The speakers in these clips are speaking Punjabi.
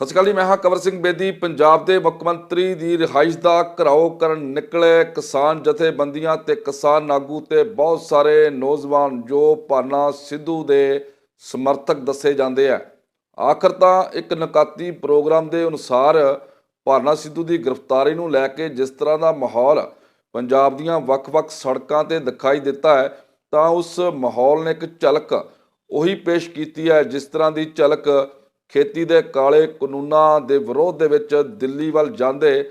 ਸਤਿ ਸ਼੍ਰੀ ਅਕਾਲ ਜੀ, ਮੈਂ ਹਾਂ ਕਵਰ ਸਿੰਘ ਬੇਦੀ, ਪੰਜਾਬ ਦੇ ਮੁੱਖ ਮੰਤਰੀ ਦੀ ਰਿਹਾਇਸ਼ ਦਾ ਘਰਾਓ ਕਰਨ ਨਿਕਲੇ ਕਿਸਾਨ ਜਥੇਬੰਦੀਆਂ ਤੇ ਕਿਸਾਨ ਆਗੂ ਤੇ ਬਹੁਤ ਸਾਰੇ ਨੌਜਵਾਨ ਜੋ ਭਾਨਾ ਸਿੱਧੂ ਦੇ ਸਮਰਥਕ ਦੱਸੇ ਜਾਂਦੇ ਆ। ਆਖਰ ਤਾਂ ਇੱਕ ਨਕਾਤੀ ਪ੍ਰੋਗਰਾਮ ਦੇ ਅਨੁਸਾਰ ਭਾਨਾ ਸਿੱਧੂ ਦੀ ਗ੍ਰਿਫਤਾਰੀ ਨੂੰ ਲੈ ਕੇ ਜਿਸ ਤਰ੍ਹਾਂ ਦਾ ਮਾਹੌਲ ਪੰਜਾਬ ਦੀਆਂ ਵੱਖ-ਵੱਖ ਸੜਕਾਂ ਤੇ ਦਿਖਾਈ ਦਿੱਤਾ ਹੈ, ਤਾਂ ਉਸ ਮਾਹੌਲ ਨੇ ਇੱਕ ਝਲਕ ਉਹੀ ਪੇਸ਼ ਕੀਤੀ ਹੈ, ਜਿਸ ਤਰ੍ਹਾਂ ਦੀ ਝਲਕ ਖੇਤੀ ਦੇ ਕਾਲੇ ਕਾਨੂੰਨਾਂ ਦੇ ਵਿਰੋਧ ਦੇ ਵਿੱਚ ਦਿੱਲੀ ਵੱਲ ਜਾਂਦੇ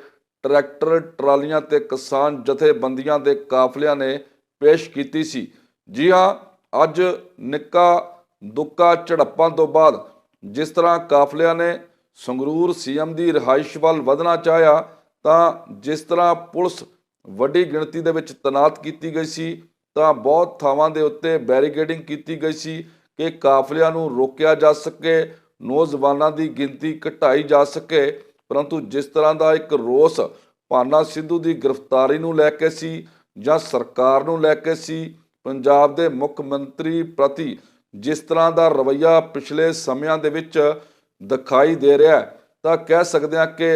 ਟਰੈਕਟਰ, ਟਰਾਲੀਆਂ ਤੇ ਕਿਸਾਨ ਜਥੇਬੰਦੀਆਂ ਦੇ ਕਾਫਲਿਆਂ ਨੇ ਪੇਸ਼ ਕੀਤੀ ਸੀ। ਜੀ ਹਾਂ, ਅੱਜ ਨਿੱਕਾ ਦੁੱਕਾ ਝੜਪਾਂ ਤੋਂ ਬਾਅਦ ਜਿਸ ਤਰ੍ਹਾਂ ਕਾਫਲਿਆਂ ਨੇ ਸੰਗਰੂਰ ਸੀਐਮ ਦੀ ਰਿਹਾਇਸ਼ ਵੱਲ ਵਧਣਾ ਚਾਹਿਆ, ਤਾਂ ਜਿਸ ਤਰ੍ਹਾਂ ਪੁਲਿਸ ਵੱਡੀ ਗਿਣਤੀ ਦੇ ਵਿੱਚ ਤੈਨਾਤ ਕੀਤੀ ਗਈ ਸੀ, ਤਾਂ ਬਹੁਤ ਥਾਵਾਂ ਦੇ ਉੱਤੇ ਬੈਰੀਕੇਡਿੰਗ ਕੀਤੀ ਗਈ ਸੀ ਕਿ ਕਾਫਲਿਆਂ ਨੂੰ ਰੋਕਿਆ ਜਾ ਸਕੇ। ਨੌਜਵਾਨਾਂ ਦੀ ਗਿਣਤੀ ਘਟਾਈ ਜਾ ਸਕੇ, ਪਰੰਤੂ ਜਿਸ ਤਰ੍ਹਾਂ ਦਾ ਇੱਕ ਰੋਸ ਭਾਨਾ ਸਿੱਧੂ ਦੀ ਗ੍ਰਿਫਤਾਰੀ ਨੂੰ ਲੈ ਕੇ ਸੀ ਜਾਂ ਸਰਕਾਰ ਨੂੰ ਲੈ ਕੇ ਸੀ, ਪੰਜਾਬ ਦੇ ਮੁੱਖ ਮੰਤਰੀ ਪ੍ਰਤੀ ਜਿਸ ਤਰ੍ਹਾਂ ਦਾ ਰਵੱਈਆ ਪਿਛਲੇ ਸਮਿਆਂ ਦੇ ਵਿੱਚ ਦਿਖਾਈ ਦੇ ਰਿਹਾ ਤਾਂ ਕਹਿ ਸਕਦੇ ਹਾਂ ਕਿ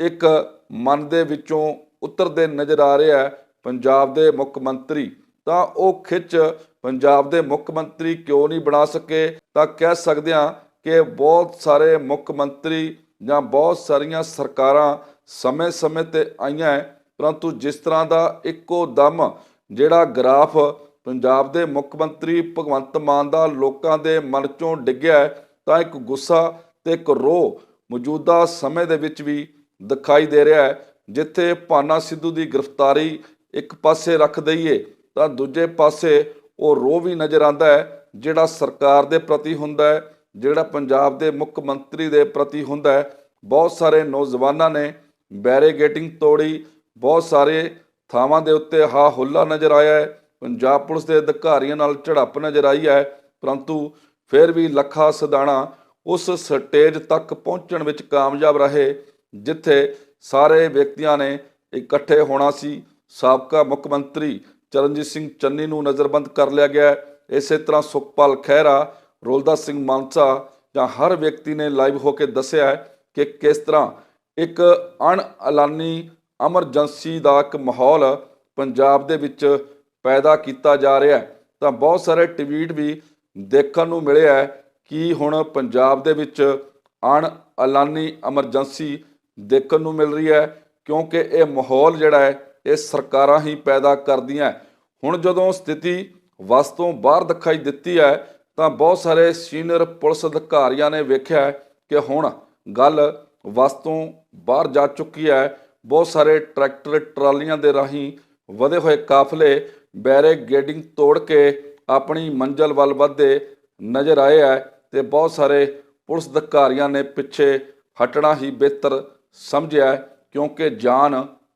ਇੱਕ ਮਨ ਦੇ ਵਿੱਚੋਂ ਉਤਰਦੇ ਨਜ਼ਰ ਆ ਰਿਹਾ ਹੈ ਪੰਜਾਬ ਦੇ ਮੁੱਖ ਮੰਤਰੀ। ਤਾਂ ਉਹ ਖਿੱਚ ਪੰਜਾਬ ਦੇ ਮੁੱਖ ਮੰਤਰੀ ਕਿਉਂ ਨਹੀਂ ਬਣਾ ਸਕੇ, ਤਾਂ ਕਹਿ ਸਕਦੇ ਹਾਂ ਕਿ ਬਹੁਤ ਸਾਰੇ ਮੁੱਖ ਮੰਤਰੀ ਜਾਂ ਬਹੁਤ ਸਾਰੀਆਂ ਸਰਕਾਰਾਂ ਸਮੇਂ-ਸਮੇਂ ਤੇ ਆਈਆਂ ਹੈ, ਪਰੰਤੂ ਜਿਸ ਤਰ੍ਹਾਂ ਦਾ ਇੱਕੋ ਦਮ ਜਿਹੜਾ ਗ੍ਰਾਫ ਪੰਜਾਬ ਦੇ ਮੁੱਖ ਮੰਤਰੀ ਭਗਵੰਤ ਮਾਨ ਦਾ ਲੋਕਾਂ ਦੇ ਮਨ ਚੋਂ ਡਿੱਗਿਆ ਤਾਂ ਇੱਕ ਗੁੱਸਾ ਤੇ ਇੱਕ ਰੋਹ ਮੌਜੂਦਾ ਸਮੇਂ ਦੇ ਵਿੱਚ ਵੀ ਦਿਖਾਈ ਦੇ ਰਿਹਾ ਹੈ ਜਿੱਥੇ ਭਾਨਾ ਸਿੱਧੂ ਦੀ ਗ੍ਰਿਫਤਾਰੀ ਇੱਕ ਪਾਸੇ ਰੱਖ ਦਈਏ ਤਾਂ ਦੂਜੇ ਪਾਸੇ ਉਹ ਰੋਹ ਵੀ ਨਜ਼ਰ ਆਉਂਦਾ ਹੈ ਜਿਹੜਾ ਸਰਕਾਰ ਦੇ ਪ੍ਰਤੀ ਹੁੰਦਾ ਹੈ। ਜਿਹੜਾ ਪੰਜਾਬ ਦੇ ਮੁੱਖ ਮੰਤਰੀ ਦੇ ਪ੍ਰਤੀ ਹੁੰਦਾ ਹੈ, ਬਹੁਤ ਸਾਰੇ ਨੌਜਵਾਨਾਂ ਨੇ ਬੈਰੀਗੇਟਿੰਗ ਤੋੜੀ, ਬਹੁਤ ਸਾਰੇ ਥਾਵਾਂ ਦੇ ਉੱਤੇ ਹਾ ਹੁੱਲਾ ਨਜ਼ਰ ਆਇਆ ਹੈ, ਪੰਜਾਬ ਪੁਲਿਸ ਦੇ ਅਧਿਕਾਰੀਆਂ ਨਾਲ ਝੜਪ ਨਜ਼ਰ ਆਈ ਹੈ, ਪਰੰਤੂ ਫਿਰ ਵੀ ਲੱਖਾ ਸਦਾਣਾ ਉਸ ਸਟੇਜ ਤੱਕ ਪਹੁੰਚਣ ਵਿੱਚ ਕਾਮਯਾਬ ਰਹੇ, ਜਿੱਥੇ ਸਾਰੇ ਵਿਅਕਤੀਆਂ ਨੇ ਇਕੱਠੇ ਹੋਣਾ ਸੀ। ਸਾਬਕਾ ਮੁੱਖ ਮੰਤਰੀ ਚਰਨਜੀਤ ਸਿੰਘ ਚੰਨੀ ਨੂੰ ਨਜ਼ਰਬੰਦ ਕਰ ਲਿਆ ਗਿਆ ਇਸੇ ਤਰ੍ਹਾਂ ਸੁਖਪਾਲ ਖਹਿਰਾ ਰੋਲਦਾ ਸਿੰਘ ਮਾਨਸਾ ਜਾਂ ਹਰ ਵਿਅਕਤੀ ਨੇ ਲਾਈਵ ਹੋ ਕੇ ਦੱਸਿਆ ਹੈ ਕਿ ਕਿਸ ਤਰ੍ਹਾਂ ਇੱਕ ਅਣ ਐਲਾਨੀ ਐਮਰਜੈਂਸੀ ਦਾ ਇੱਕ ਮਾਹੌਲ ਪੰਜਾਬ ਦੇ ਵਿੱਚ ਪੈਦਾ ਕੀਤਾ ਜਾ ਰਿਹਾ ਹੈ। ਤਾਂ ਬਹੁਤ ਸਾਰੇ ਟਵੀਟ ਵੀ ਦੇਖਣ ਨੂੰ ਮਿਲਿਆ ਹੈ ਕਿ ਹੁਣ ਪੰਜਾਬ ਦੇ ਵਿੱਚ ਅਣ ਐਲਾਨੀ ਐਮਰਜੈਂਸੀ ਦੇਖਣ ਨੂੰ ਮਿਲ ਰਹੀ ਹੈ ਕਿਉਂਕਿ ਇਹ ਮਾਹੌਲ ਜਿਹੜਾ ਹੈ, ਇਹ ਸਰਕਾਰਾਂ ਹੀ ਪੈਦਾ ਕਰਦੀਆਂ ਹੁਣ ਜਦੋਂ ਸਥਿਤੀ ਵਸ ਤੋਂ ਬਾਹਰ ਦਿਖਾਈ ਦਿੱਤੀ ਹੈ ਤਾਂ ਬਹੁਤ ਸਾਰੇ ਸੀਨੀਅਰ ਪੁਲਿਸ ਅਧਿਕਾਰੀਆਂ ਨੇ ਵੇਖਿਆ ਕਿ ਹੁਣ ਗੱਲ ਵਸ ਤੋਂ ਬਾਹਰ ਜਾ ਚੁੱਕੀ ਹੈ। ਬਹੁਤ ਸਾਰੇ ਟਰੈਕਟਰ ਟਰਾਲੀਆਂ ਦੇ ਰਾਹੀਂ ਵਧੇ ਹੋਏ ਕਾਫਲੇ ਬੈਰੀਗੇਡਿੰਗ ਤੋੜ ਕੇ ਆਪਣੀ ਮੰਜ਼ਲ ਵੱਲ ਵਧਦੇ ਨਜ਼ਰ ਆਏ ਹੈ ਤੇ ਬਹੁਤ ਸਾਰੇ ਪੁਲਿਸ ਅਧਿਕਾਰੀਆਂ ਨੇ ਪਿੱਛੇ ਹਟਣਾ ਹੀ ਬਿਹਤਰ ਸਮਝਿਆ ਕਿਉਂਕਿ ਜਾਨ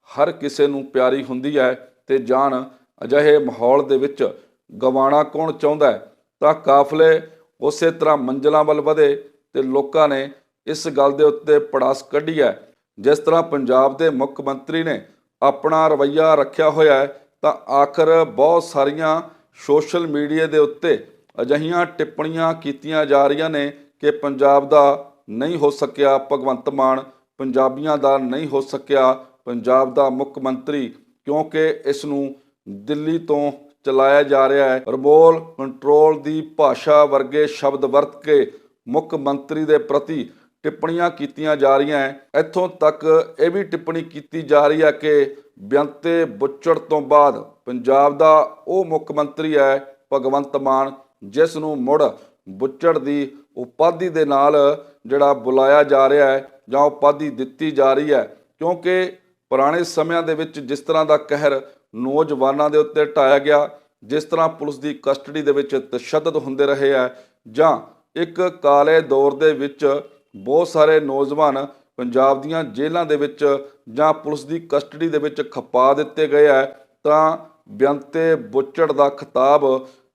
ਹਰ ਕਿਸੇ ਨੂੰ ਪਿਆਰੀ ਹੁੰਦੀ ਹੈ ਤੇ ਜਾਨ ਅਜਿਹੇ ਮਾਹੌਲ ਦੇ ਵਿੱਚ ਗਵਾਣਾ ਕੌਣ ਚਾਹੁੰਦਾ ਹੈ? ਤਾਂ ਕਾਫਲੇ ਉਸੇ ਤਰ੍ਹਾਂ ਮੰਜ਼ਲਾਂ ਵੱਲ ਵਧੇ ਤੇ ਲੋਕਾਂ ਨੇ ਇਸ ਗੱਲ ਦੇ ਉੱਤੇ ਪੜਾਸ ਕੱਢੀ ਹੈ। ਜਿਸ ਤਰ੍ਹਾਂ ਪੰਜਾਬ ਦੇ ਮੁੱਖ ਮੰਤਰੀ ਨੇ ਆਪਣਾ ਰਵੱਈਆ ਰੱਖਿਆ ਹੋਇਆ ਹੈ, ਤਾਂ ਆਖਰ ਬਹੁਤ ਸਾਰੀਆਂ ਸੋਸ਼ਲ ਮੀਡੀਆ ਦੇ ਉੱਤੇ ਅਜਿਹੀਆਂ ਟਿੱਪਣੀਆਂ ਕੀਤੀਆਂ ਜਾ ਰਹੀਆਂ ਨੇ ਕਿ ਪੰਜਾਬ ਦਾ ਨਹੀਂ ਹੋ ਸਕਿਆ ਭਗਵੰਤ ਮਾਨ, ਪੰਜਾਬੀਆਂ ਦਾ ਨਹੀਂ ਹੋ ਸਕਿਆ ਪੰਜਾਬ ਦਾ ਮੁੱਖ ਮੰਤਰੀ, ਕਿਉਂਕਿ ਇਸ ਨੂੰ ਦਿੱਲੀ ਤੋਂ ਚਲਾਇਆ ਜਾ ਰਿਹਾ ਹੈ। ਰਮੋਲ ਕੰਟਰੋਲ ਦੀ ਭਾਸ਼ਾ ਵਰਗੇ ਸ਼ਬਦ ਵਰਤ ਕੇ ਮੁੱਖ ਮੰਤਰੀ ਦੇ ਪ੍ਰਤੀ ਟਿੱਪਣੀਆਂ ਕੀਤੀਆਂ ਜਾ ਰਹੀਆਂ ਹੈ। ਇੱਥੋਂ ਤੱਕ ਇਹ ਵੀ ਟਿੱਪਣੀ ਕੀਤੀ ਜਾ ਰਹੀ ਹੈ ਕਿ ਬਿਆੰਤੇ ਬੁੱਚੜ ਤੋਂ ਬਾਅਦ ਪੰਜਾਬ ਦਾ ਉਹ ਮੁੱਖ ਮੰਤਰੀ ਹੈ, ਭਗਵੰਤ ਮਾਨ, ਜਿਸ ਨੂੰ ਮੁੜ ਬੁੱਚੜ ਦੀ ਉਪਾਧੀ ਦੇ ਨਾਲ ਜਿਹੜਾ ਬੁਲਾਇਆ ਜਾ ਰਿਹਾ ਹੈ ਜਾਂ ਉਪਾਧੀ ਦਿੱਤੀ ਜਾ ਰਹੀ ਹੈ। ਕਿਉਂਕਿ ਪੁਰਾਣੇ ਸਮਿਆਂ ਦੇ ਵਿੱਚ ਜਿਸ ਤਰ੍ਹਾਂ ਦਾ ਕਹਿਰ ਨੌਜਵਾਨਾਂ ਦੇ ਉੱਤੇ ਢਾਇਆ ਗਿਆ, ਜਿਸ ਤਰ੍ਹਾਂ ਪੁਲਿਸ ਦੀ ਕਸਟਡੀ ਦੇ ਵਿੱਚ ਤਸ਼ੱਦਦ ਹੁੰਦੇ ਰਹੇ ਆ ਜਾਂ ਇੱਕ ਕਾਲੇ ਦੌਰ ਦੇ ਵਿੱਚ ਬਹੁਤ ਸਾਰੇ ਨੌਜਵਾਨ ਪੰਜਾਬ ਦੀਆਂ ਜੇਲ੍ਹਾਂ ਦੇ ਵਿੱਚ ਜਾਂ ਪੁਲਿਸ ਦੀ ਕਸਟਡੀ ਦੇ ਵਿੱਚ ਖਪਾ ਦਿੱਤੇ ਗਏ ਆ ਤਾਂ ਬਿਆੰਤੇ ਬੁੱਚੜ ਦਾ ਖਿਤਾਬ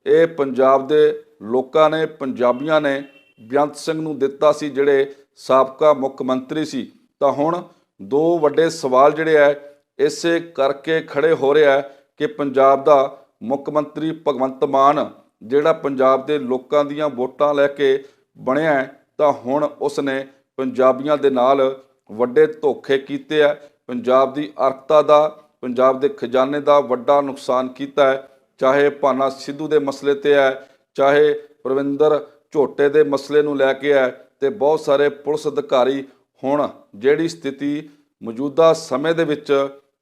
ਇਹ ਪੰਜਾਬ ਦੇ ਲੋਕਾਂ ਨੇ, ਪੰਜਾਬੀਆਂ ਨੇ ਬੇਅੰਤ ਸਿੰਘ ਨੂੰ ਦਿੱਤਾ ਸੀ, ਜਿਹੜੇ ਸਾਬਕਾ ਮੁੱਖ ਮੰਤਰੀ ਸੀ। ਤਾਂ ਹੁਣ ਦੋ ਵੱਡੇ ਸਵਾਲ ਜਿਹੜੇ ਆ ਇਸੇ ਕਰਕੇ ਖੜੇ ਹੋ ਰਿਹਾ ਕਿ ਪੰਜਾਬ ਦਾ ਮੁੱਖ ਮੰਤਰੀ ਭਗਵੰਤ ਮਾਨ ਜਿਹੜਾ ਪੰਜਾਬ ਦੇ ਲੋਕਾਂ ਦੀਆਂ ਵੋਟਾਂ ਲੈ ਕੇ ਬਣਿਆ ਹੈ, ਤਾਂ ਹੁਣ ਉਸ ਨੇ ਪੰਜਾਬੀਆਂ ਦੇ ਨਾਲ ਵੱਡੇ ਧੋਖੇ ਕੀਤੇ ਹੈ। ਪੰਜਾਬ ਦੀ ਅਰਥਤਾ ਦਾ ਪੰਜਾਬ ਦੇ ਖਜ਼ਾਨੇ ਦਾ ਵੱਡਾ ਨੁਕਸਾਨ ਕੀਤਾ ਹੈ। ਚਾਹੇ ਭਾਨਾ ਸਿੱਧੂ ਦੇ ਮਸਲੇ ਤੇ ਹੈ ਚਾਹੇ ਪ੍ਰਵਿੰਦਰ ਝੋਟੇ ਦੇ ਮਸਲੇ ਨੂੰ ਲੈ ਕੇ ਹੈ ਤੇ ਬਹੁਤ ਸਾਰੇ ਪੁਲਿਸ ਅਧਿਕਾਰੀ ਹੁਣ ਜਿਹੜੀ ਸਥਿਤੀ ਮੌਜੂਦਾ ਸਮੇਂ ਦੇ ਵਿੱਚ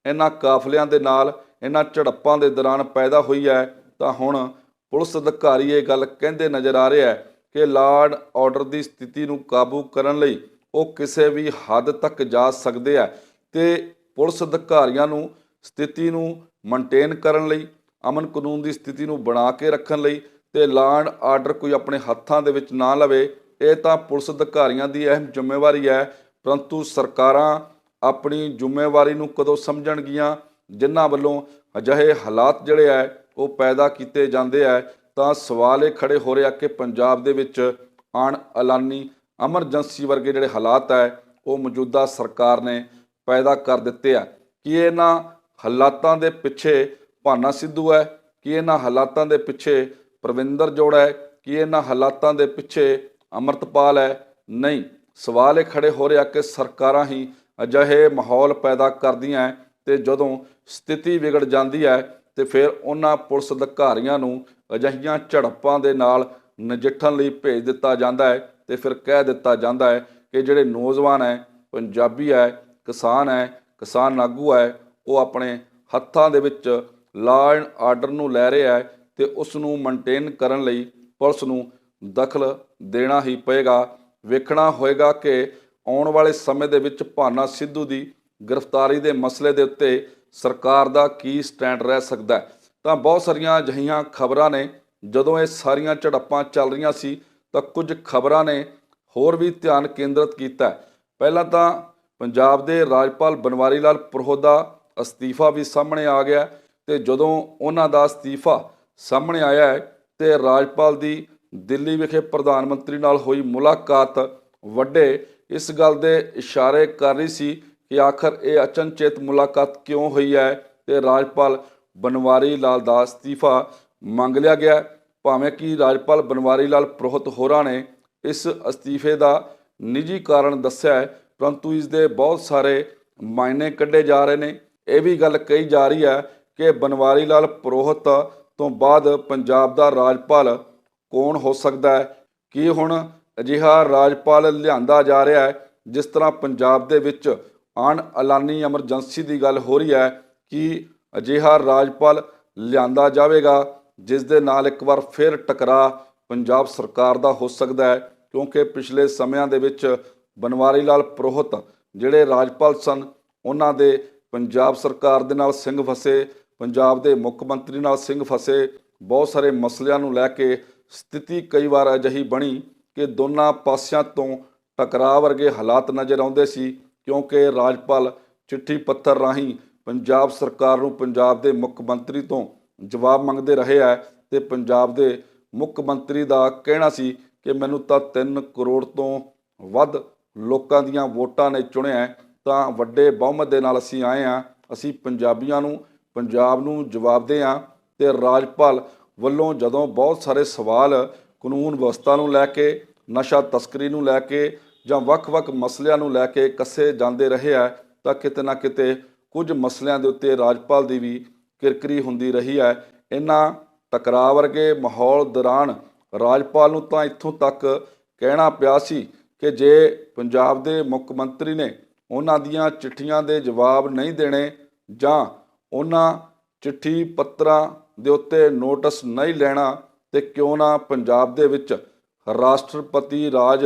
ਇਹਨਾਂ ਕਾਫਲਿਆਂ ਦੇ ਨਾਲ, ਇਹਨਾਂ ਝੜਪਾਂ ਦੇ ਦੌਰਾਨ ਪੈਦਾ ਹੋਈ ਹੈ, ਤਾਂ ਹੁਣ ਪੁਲਿਸ ਅਧਿਕਾਰੀ ਇਹ ਗੱਲ ਕਹਿੰਦੇ ਨਜ਼ਰ ਆ ਰਿਹਾ ਹੈ ਕਿ ਲਾਰਡ ਆਰਡਰ ਦੀ ਸਥਿਤੀ ਨੂੰ ਕਾਬੂ ਕਰਨ ਲਈ ਉਹ ਕਿਸੇ ਵੀ ਹੱਦ ਤੱਕ ਜਾ ਸਕਦੇ ਆ ਤੇ ਪੁਲਿਸ ਅਧਿਕਾਰੀਆਂ ਨੂੰ ਸਥਿਤੀ ਨੂੰ ਮੇਨਟੇਨ ਕਰਨ ਲਈ, ਅਮਨ ਕਾਨੂੰਨ ਦੀ ਸਥਿਤੀ ਨੂੰ ਬਣਾ ਕੇ ਰੱਖਣ ਲਈ ਤੇ ਲਾਰਡ ਆਰਡਰ ਕੋਈ ਆਪਣੇ ਹੱਥਾਂ ਦੇ ਵਿੱਚ ਨਾ ਲਵੇ, ਇਹ ਤਾਂ ਪੁਲਿਸ ਅਧਿਕਾਰੀਆਂ ਦੀ ਅਹਿਮ ਜ਼ਿੰਮੇਵਾਰੀ ਹੈ, ਪਰੰਤੂ ਸਰਕਾਰਾਂ ਆਪਣੀ ਜ਼ਿੰਮੇਵਾਰੀ ਨੂੰ ਕਦੋਂ ਸਮਝਣਗੀਆਂ ਜਿਨ੍ਹਾਂ ਵੱਲੋਂ ਅਜਿਹੇ ਹਾਲਾਤ ਜਿਹੜੇ ਆ ਉਹ ਪੈਦਾ ਕੀਤੇ ਜਾਂਦੇ ਆ ਤਾਂ ਸਵਾਲ ਇਹ ਖੜੇ ਹੋ ਰਿਹਾ ਕਿ ਪੰਜਾਬ ਦੇ ਵਿੱਚ ਅਣ ਐਲਾਨੀ ਐਮਰਜੈਂਸੀ ਵਰਗੇ ਜਿਹੜੇ ਹਾਲਾਤ ਹੈ ਉਹ ਮੌਜੂਦਾ ਸਰਕਾਰ ਨੇ ਪੈਦਾ ਕਰ ਦਿੱਤੇ ਆ। ਕਿ ਇਹਨਾਂ ਹਾਲਾਤਾਂ ਦੇ ਪਿੱਛੇ ਭਾਨਾ ਸਿੱਧੂ ਹੈ ਕਿ ਇਹਨਾਂ ਹਾਲਾਤਾਂ ਦੇ ਪਿੱਛੇ ਪ੍ਰਵਿੰਦਰ ਜੋੜਾ ਹੈ ਕਿ ਇਹਨਾਂ ਹਾਲਾਤਾਂ ਦੇ ਪਿੱਛੇ ਅਮਰਤਪਾਲ ਹੈ ਨਹੀਂ। ਸਵਾਲ ਇਹ ਖੜੇ ਹੋ ਰਿਹਾ ਕਿ ਸਰਕਾਰਾਂ ਹੀ ਅਜਿਹੇ ਮਾਹੌਲ ਪੈਦਾ ਕਰਦੀਆਂ ਹੈ ਤੇ ਜਦੋਂ ਸਥਿਤੀ ਵਿਗੜ ਜਾਂਦੀ ਹੈ ਤੇ ਫਿਰ ਉਹਨਾਂ ਪੁਲਿਸ ਅਧਿਕਾਰੀਆਂ ਨੂੰ ਅਜਿਹੀਆਂ ਝੜਪਾਂ ਦੇ ਨਾਲ ਨਜਿੱਠਣ ਲਈ ਭੇਜ ਦਿੱਤਾ ਜਾਂਦਾ ਹੈ ਤੇ ਫਿਰ ਕਹਿ ਦਿੱਤਾ ਜਾਂਦਾ ਹੈ ਕਿ ਜਿਹੜੇ ਨੌਜਵਾਨ ਹੈ, ਪੰਜਾਬੀ ਹੈ, ਕਿਸਾਨ ਹੈ, ਕਿਸਾਨ ਆਗੂ ਹੈ, ਉਹ ਆਪਣੇ ਹੱਥਾਂ ਦੇ ਵਿੱਚ ਲਾਅ ਐਂਡ ਆਰਡਰ ਨੂੰ ਲੈ ਰਿਹਾ ਹੈ ਤੇ ਉਸ ਨੂੰ ਮੇਨਟੇਨ ਕਰਨ ਲਈ ਪੁਲਿਸ ਨੂੰ ਦਖਲ ਦੇਣਾ ਹੀ ਪਏਗਾ। ਵੇਖਣਾ ਹੋਏਗਾ ਕਿ ਆਉਣ ਵਾਲੇ ਸਮੇਂ ਦੇ ਵਿੱਚ ਭਾਨਾ ਸਿੱਧੂ ਦੀ ਗ੍ਰਿਫਤਾਰੀ ਦੇ ਮਸਲੇ ਦੇ ਉੱਤੇ ਸਰਕਾਰ ਦਾ ਕੀ ਸਟੈਂਡ ਰਹਿ ਸਕਦਾ ਹੈ? ਤਾਂ ਬਹੁਤ ਸਾਰੀਆਂ ਅਜਿਹੀਆਂ ਖਬਰਾਂ ਨੇ, ਜਦੋਂ ਇਹ ਸਾਰੀਆਂ ਝੜਪਾਂ ਚੱਲ ਰਹੀਆਂ ਸੀ, ਤਾਂ ਕੁਝ ਖਬਰਾਂ ਨੇ ਹੋਰ ਵੀ ਧਿਆਨ ਕੇਂਦਰਿਤ ਕੀਤਾ ਪਹਿਲਾਂ ਤਾਂ ਪੰਜਾਬ ਦੇ ਰਾਜਪਾਲ ਬਨਵਾਰੀ ਲਾਲ ਪੁਰੋਹਿਤ ਦਾ ਅਸਤੀਫਾ ਵੀ ਸਾਹਮਣੇ ਆ ਗਿਆ ਤੇ ਜਦੋਂ ਉਹਨਾਂ ਦਾ ਅਸਤੀਫਾ ਸਾਹਮਣੇ ਆਇਆ ਹੈ ਤੇ ਰਾਜਪਾਲ ਦੀ ਦਿੱਲੀ ਵਿਖੇ ਪ੍ਰਧਾਨ ਮੰਤਰੀ ਨਾਲ ਹੋਈ ਮੁਲਾਕਾਤ ਵੱਡੇ ਇਸ ਗੱਲ ਦੇ ਇਸ਼ਾਰੇ ਕਰ ਰਹੀ ਸੀ ਕਿ ਆਖਰ ਇਹ ਅਚਨਚੇਤ ਮੁਲਾਕਾਤ ਕਿਉਂ ਹੋਈ ਹੈ ਤੇ ਰਾਜਪਾਲ ਬਨਵਾਰੀ ਲਾਲ ਦਾ ਅਸਤੀਫਾ ਮੰਗ ਲਿਆ ਗਿਆ। ਭਾਵੇਂ ਕਿ ਰਾਜਪਾਲ ਬਨਵਾਰੀ ਲਾਲ ਪ੍ਰੋਹਤ ਹੋਰਾਂ ਨੇ ਇਸ ਅਸਤੀਫੇ ਦਾ ਨਿੱਜੀ ਕਾਰਨ ਦੱਸਿਆ ਹੈ, ਪਰੰਤੂ ਇਸ ਦੇ ਬਹੁਤ ਸਾਰੇ ਮਾਇਨੇ ਕੱਢੇ ਜਾ ਰਹੇ ਨੇ। ਇਹ ਵੀ ਗੱਲ ਕਹੀ ਜਾ ਰਹੀ ਹੈ ਕਿ ਬਨਵਾਰੀ ਲਾਲ ਪੁਰੋਹਿਤ ਤੋਂ ਬਾਅਦ ਪੰਜਾਬ ਦਾ ਰਾਜਪਾਲ ਕੌਣ ਹੋ ਸਕਦਾ ਹੈ? ਕੀ ਹੁਣ ਅਜਿਹਾ ਰਾਜਪਾਲ ਲਿਆਂਦਾ ਜਾ ਰਿਹਾ ਹੈ, ਜਿਸ ਤਰ੍ਹਾਂ ਪੰਜਾਬ ਦੇ ਵਿੱਚ ਅਣ ਐਲਾਨੀ ਐਮਰਜੈਂਸੀ ਦੀ ਗੱਲ ਹੋ ਰਹੀ ਹੈ ਕਿ ਅਜਿਹਾ ਰਾਜਪਾਲ ਲਿਆਂਦਾ ਜਾਵੇਗਾ, ਜਿਸ ਦੇ ਨਾਲ ਇੱਕ ਵਾਰ ਫਿਰ ਟਕਰਾ ਪੰਜਾਬ ਸਰਕਾਰ ਦਾ ਹੋ ਸਕਦਾ ਹੈ, ਕਿਉਂਕਿ ਪਿਛਲੇ ਸਮਿਆਂ ਦੇ ਵਿੱਚ ਬਨਵਾਰੀ ਲਾਲ ਪ੍ਰੋਹਤ ਜਿਹੜੇ ਰਾਜਪਾਲ ਸਨ, ਉਹਨਾਂ ਦੇ ਪੰਜਾਬ ਸਰਕਾਰ ਦੇ ਨਾਲ ਸਿੰਘ ਫਸੇ, ਪੰਜਾਬ ਦੇ ਮੁੱਖ ਮੰਤਰੀ ਨਾਲ ਸਿੰਘ ਫਸੇ, ਬਹੁਤ ਸਾਰੇ ਮਸਲਿਆਂ ਨੂੰ ਲੈ ਕੇ ਸਥਿਤੀ ਕਈ ਵਾਰ ਅਜਿਹੀ ਬਣੀ ਕਿ ਦੋਨਾਂ ਪਾਸਿਆਂ ਤੋਂ ਟਕਰਾਅ ਵਰਗੇ ਹਾਲਾਤ ਨਜ਼ਰ ਆਉਂਦੇ ਸੀ, ਕਿਉਂਕਿ ਰਾਜਪਾਲ ਚਿੱਠੀ ਪੱਤਰ ਰਾਹੀਂ ਪੰਜਾਬ ਸਰਕਾਰ ਨੂੰ ਪੰਜਾਬ ਦੇ ਮੁੱਖ ਮੰਤਰੀ ਤੋਂ ਜਵਾਬ ਮੰਗਦੇ ਰਹੇ ਹੈ ਤੇ ਪੰਜਾਬ ਦੇ ਮੁੱਖ ਮੰਤਰੀ ਦਾ ਕਹਿਣਾ ਸੀ ਕਿ ਮੈਨੂੰ ਤਾਂ 3 ਕਰੋੜ ਤੋਂ ਵੱਧ ਲੋਕਾਂ ਦੀਆਂ ਵੋਟਾਂ ਨੇ ਚੁਣਿਆ ਤਾਂ ਵੱਡੇ ਬਹੁਮਤ ਦੇ ਨਾਲ ਅਸੀਂ ਆਏ ਹਾਂ, ਅਸੀਂ ਪੰਜਾਬੀਆਂ ਨੂੰ, ਪੰਜਾਬ ਨੂੰ ਜਵਾਬਦੇ ਹਾਂ ਤੇ ਰਾਜਪਾਲ ਵੱਲੋਂ ਜਦੋਂ ਬਹੁਤ ਸਾਰੇ ਸਵਾਲ ਕਾਨੂੰਨ ਵਿਵਸਥਾ ਨੂੰ ਲੈ ਕੇ ਨਸ਼ਾ ਤਸਕਰੀ ਨੂੰ ਲੈ ਕੇ ਜਾਂ ਵੱਖ-ਵੱਖ ਮਸਲਿਆਂ ਨੂੰ ਲੈ ਕੇ ਕੱਸੇ ਜਾਂਦੇ ਰਹੇ ਆ, ਤਾਂ ਕਿਤੇ ਨਾ ਕਿਤੇ ਕੁਝ ਮਸਲਿਆਂ ਦੇ ਉੱਤੇ ਰਾਜਪਾਲ ਦੀ ਵੀ ਕਿਰਕਰੀ ਹੁੰਦੀ ਰਹੀ ਹੈ ਇਹਨਾਂ ਟਕਰਾਅ ਵਰਗੇ ਮਾਹੌਲ ਦੌਰਾਨ ਰਾਜਪਾਲ ਨੂੰ ਤਾਂ ਇੱਥੋਂ ਤੱਕ ਕਹਿਣਾ ਪਿਆ ਸੀ ਕਿ ਜੇ ਪੰਜਾਬ ਦੇ ਮੁੱਖ ਮੰਤਰੀ ਨੇ ਉਹਨਾਂ ਦੀਆਂ ਚਿੱਠੀਆਂ ਦੇ ਜਵਾਬ ਨਹੀਂ ਦੇਣੇ ਜਾਂ ਉਹਨਾਂ ਚਿੱਠੀ ਪੱਤਰਾਂ ਦੇ ਉੱਤੇ ਨੋਟਿਸ ਨਹੀਂ ਲੈਣਾ, ਤੇ ਕਿਉਂ ਨਾ ਪੰਜਾਬ ਦੇ ਵਿੱਚ ਰਾਸ਼ਟਰਪਤੀ ਰਾਜ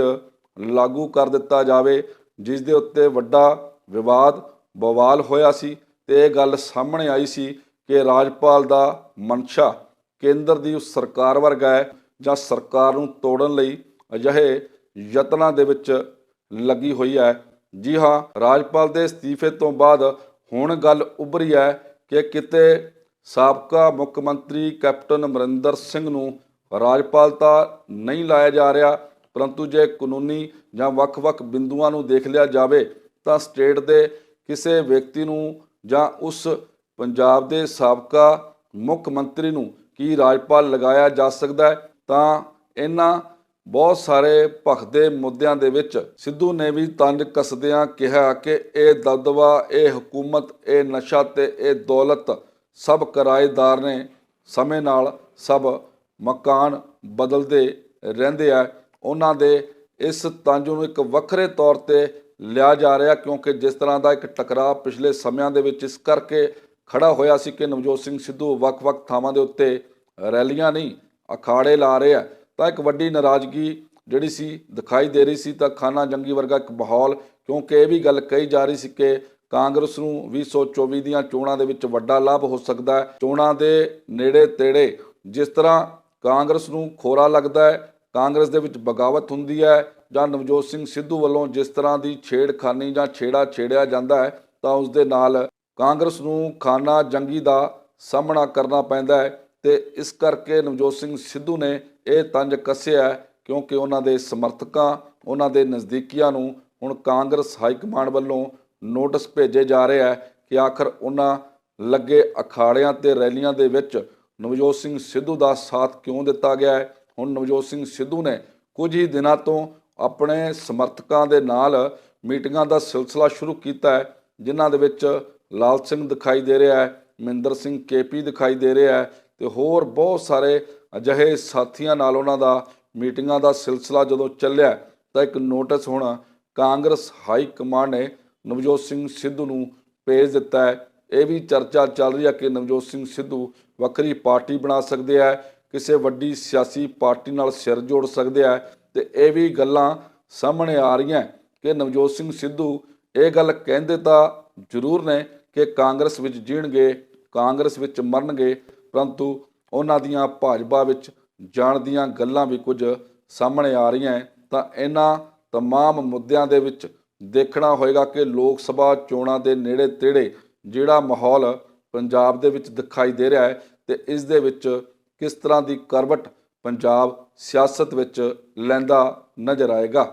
ਲਾਗੂ ਕਰ ਦਿੱਤਾ ਜਾਵੇ, ਜਿਸ ਦੇ ਉੱਤੇ ਵੱਡਾ ਵਿਵਾਦ ਬਵਾਲ ਹੋਇਆ ਸੀ ਤੇ ਇਹ ਗੱਲ ਸਾਹਮਣੇ ਆਈ ਸੀ ਕਿ ਰਾਜਪਾਲ ਦਾ ਮਨਸ਼ਾ ਕੇਂਦਰ ਦੀ ਉਸ ਸਰਕਾਰ ਵਰਗਾ ਹੈ ਜਾਂ ਸਰਕਾਰ ਨੂੰ ਤੋੜਨ ਲਈ ਅਜਿਹੇ ਯਤਨਾਂ ਦੇ ਵਿੱਚ ਲੱਗੀ ਹੋਈ ਹੈ। ਜੀ ਹਾਂ, ਰਾਜਪਾਲ ਦੇ ਅਸਤੀਫੇ ਤੋਂ ਬਾਅਦ ਹੁਣ ਗੱਲ ਉਭਰੀ ਹੈ ਕਿ ਕਿਤੇ ਸਾਬਕਾ ਮੁੱਖ ਮੰਤਰੀ ਕੈਪਟਨ ਅਮਰਿੰਦਰ ਸਿੰਘ ਨੂੰ ਰਾਜਪਾਲ ਤਾਂ ਨਹੀਂ ਲਾਇਆ ਜਾ ਰਿਹਾ, ਪਰੰਤੂ ਜੇ ਕਾਨੂੰਨੀ ਜਾਂ ਵੱਖ-ਵੱਖ ਬਿੰਦੂਆਂ ਨੂੰ ਦੇਖ ਲਿਆ ਜਾਵੇ, ਤਾਂ ਸਟੇਟ ਦੇ ਕਿਸੇ ਵਿਅਕਤੀ ਨੂੰ ਜਾਂ ਉਸ ਪੰਜਾਬ ਦੇ ਸਾਬਕਾ ਮੁੱਖ ਮੰਤਰੀ ਨੂੰ ਕੀ ਰਾਜਪਾਲ ਲਗਾਇਆ ਜਾ ਸਕਦਾ ਹੈ, ਤਾਂ ਇਹਨਾਂ ਬਹੁਤ ਸਾਰੇ ਭਖਦੇ ਮੁੱਦਿਆਂ ਦੇ ਵਿੱਚ ਸਿੱਧੂ ਨੇ ਵੀ ਤੰਜ ਕੱਸਦਿਆਂ ਕਿਹਾ ਕਿ ਇਹ ਦਬਦਬਾ, ਇਹ ਹਕੂਮਤ, ਇਹ ਨਸ਼ਾ ਤੇ ਇਹ ਦੌਲਤ ਸਭ ਕਿਰਾਏਦਾਰ ਨੇ, ਸਮੇਂ ਨਾਲ ਸਭ ਮਕਾਨ ਬਦਲਦੇ ਰਹਿੰਦੇ ਆ। ਉਹਨਾਂ ਦੇ ਇਸ ਤੰਜ ਨੂੰ ਇੱਕ ਵੱਖਰੇ ਤੌਰ ਤੇ ਲਿਆ ਜਾ ਰਿਹਾ ਕਿਉਂਕਿ ਜਿਸ ਤਰ੍ਹਾਂ ਦਾ ਇੱਕ ਟਕਰਾਅ ਪਿਛਲੇ ਸਮਿਆਂ ਦੇ ਵਿੱਚ ਇਸ ਕਰਕੇ ਖੜਾ ਹੋਇਆ ਸੀ ਕਿ ਨਵਜੋਤ ਸਿੰਘ ਸਿੱਧੂ ਵੱਖ-ਵੱਖ ਥਾਵਾਂ ਦੇ ਉੱਤੇ ਰੈਲੀਆਂ ਨਹੀਂ, ਅਖਾੜੇ ਲਾ ਰਹੇ ਆ। ਤਾਂ ਇੱਕ ਵੱਡੀ ਨਾਰਾਜ਼ਗੀ ਜਿਹੜੀ ਸੀ, ਦਿਖਾਈ ਦੇ ਰਹੀ ਸੀ ਤਾਂ ਖਾਨਾ ਜੰਗੀ ਵਰਗਾ ਇੱਕ ਮਾਹੌਲ, ਕਿਉਂਕਿ ਇਹ ਵੀ ਗੱਲ ਕਹੀ ਜਾ ਰਹੀ ਸੀ ਕਿ ਕਾਂਗਰਸ ਨੂੰ 2024 ਦੀਆਂ ਚੋਣਾਂ ਦੇ ਵਿੱਚ ਵੱਡਾ ਲਾਭ ਹੋ ਸਕਦਾ ਹੈ। ਚੋਣਾਂ ਦੇ ਨੇੜੇ ਤੇੜੇ ਜਿਸ ਤਰ੍ਹਾਂ ਕਾਂਗਰਸ ਨੂੰ ਖੋਰਾ ਲੱਗਦਾ ਹੈ, ਕਾਂਗਰਸ ਦੇ ਵਿੱਚ ਬਗਾਵਤ ਹੁੰਦੀ ਹੈ ਜਾਂ ਨਵਜੋਤ ਸਿੰਘ ਸਿੱਧੂ ਵੱਲੋਂ ਜਿਸ ਤਰ੍ਹਾਂ ਦੀ ਛੇੜਖਾਨੀ ਜਾਂ ਛੇੜਾ ਛੇੜਿਆ ਜਾਂਦਾ ਹੈ, ਤਾਂ ਉਸ ਦੇ ਨਾਲ ਕਾਂਗਰਸ ਨੂੰ ਖਾਨਾ ਜੰਗੀ ਦਾ ਸਾਹਮਣਾ ਕਰਨਾ ਪੈਂਦਾ ਹੈ ਤੇ ਇਸ ਕਰਕੇ ਨਵਜੋਤ ਸਿੰਘ ਸਿੱਧੂ ਨੇ ਇਹ ਤੰਜ ਕੱਸਿਆ ਕਿਉਂਕਿ ਉਹਨਾਂ ਦੇ ਸਮਰਥਕਾਂ, ਉਹਨਾਂ ਦੇ ਨਜ਼ਦੀਕੀਆਂ ਨੂੰ ਹੁਣ ਕਾਂਗਰਸ ਹਾਈ ਕਮਾਂਡ ਵੱਲੋਂ ਨੋਟਿਸ ਭੇਜੇ ਜਾ ਰਹੇ ਹੈ ਕਿ ਆਖਰ ਉਹਨਾਂ ਲੱਗੇ ਅਖਾੜਿਆਂ ਤੇ ਰੈਲੀਆਂ ਦੇ ਵਿੱਚ ਨਵਜੋਤ ਸਿੰਘ ਸਿੱਧੂ ਦਾ ਸਾਥ ਕਿਉਂ ਦਿੱਤਾ ਗਿਆ ਹੈ? ਹੁਣ ਨਵਜੋਤ ਸਿੰਘ ਸਿੱਧੂ ਨੇ ਕੁਝ ਹੀ ਦਿਨਾਂ ਤੋਂ ਆਪਣੇ ਸਮਰਥਕਾਂ ਦੇ ਨਾਲ ਮੀਟਿੰਗਾਂ ਦਾ ਸਿਲਸਿਲਾ ਸ਼ੁਰੂ ਕੀਤਾ ਹੈ, ਜਿਨ੍ਹਾਂ ਦੇ ਵਿੱਚ ਲਾਲ ਸਿੰਘ ਦਿਖਾਈ ਦੇ ਰਿਹਾ ਹੈ, ਮਹਿੰਦਰ ਸਿੰਘ ਕੇਪੀ ਦਿਖਾਈ ਦੇ ਰਿਹਾ ਹੈ ਤੇ ਹੋਰ ਬਹੁਤ ਸਾਰੇ ਅਜਿਹੇ ਸਾਥੀਆਂ ਨਾਲ ਉਹਨਾਂ ਦਾ ਮੀਟਿੰਗਾਂ ਦਾ ਸਿਲਸਿਲਾ ਜਦੋਂ ਚੱਲਿਆ, ਤਾਂ ਇੱਕ ਨੋਟਿਸ ਹੁਣ ਕਾਂਗਰਸ ਹਾਈ ਕਮਾਂਡ ਨੇ ਨਵਜੋਤ ਸਿੰਘ ਸਿੱਧੂ ਨੂੰ ਭੇਜ ਦਿੱਤਾ ਹੈ। ਇਹ ਵੀ ਚਰਚਾ ਚੱਲ ਰਹੀ ਹੈ ਕਿ ਨਵਜੋਤ ਸਿੰਘ ਸਿੱਧੂ ਵੱਖਰੀ ਪਾਰਟੀ ਬਣਾ ਸਕਦੇ ਆ ਕਿਸੇ ਵੱਡੀ ਸਿਆਸੀ ਪਾਰਟੀ ਨਾਲ ਸਿਰ ਜੋੜ ਸਕਦੇ ਆ ਤੇ ਇਹ ਵੀ ਗੱਲਾਂ ਸਾਹਮਣੇ ਆ ਰਹੀਆਂ ਕਿ ਨਵਜੋਤ ਸਿੰਘ ਸਿੱਧੂ ਇਹ ਗੱਲ ਕਹਿੰਦੇ ਤਾਂ ਜ਼ਰੂਰ ਨੇ ਕਿ ਕਾਂਗਰਸ ਵਿੱਚ ਜੀਣਗੇ ਕਾਂਗਰਸ ਵਿੱਚ ਮਰਨਗੇ ਪਰੰਤੂ ਉਹਨਾਂ ਦੀਆਂ ਭਾਜਪਾ ਵਿੱਚ ਜਾਣ ਦੀਆਂ ਗੱਲਾਂ ਵੀ ਕੁਝ ਸਾਹਮਣੇ ਆ ਰਹੀਆਂ ਹੈ। ਤਾਂ ਇਹਨਾਂ तमाम ਮੁੱਦਿਆਂ ਦੇ ਵਿੱਚ ਦੇਖਣਾ ਹੋਏਗਾ ਕਿ ਲੋਕ ਸਭਾ ਚੋਣਾਂ ਦੇ ਨੇੜੇ ਤੇੜੇ ਜਿਹੜਾ ਮਾਹੌਲ ਪੰਜਾਬ ਦੇ ਵਿੱਚ ਦਿਖਾਈ ਦੇ ਰਿਹਾ ਹੈ ਤੇ ਇਸ ਦੇ ਵਿੱਚ ਕਿਸ ਤਰ੍ਹਾਂ ਦੀ ਕਰਵਟ ਪੰਜਾਬ ਸਿਆਸਤ ਵਿੱਚ ਲੈਂਦਾ ਨਜ਼ਰ ਆਏਗਾ।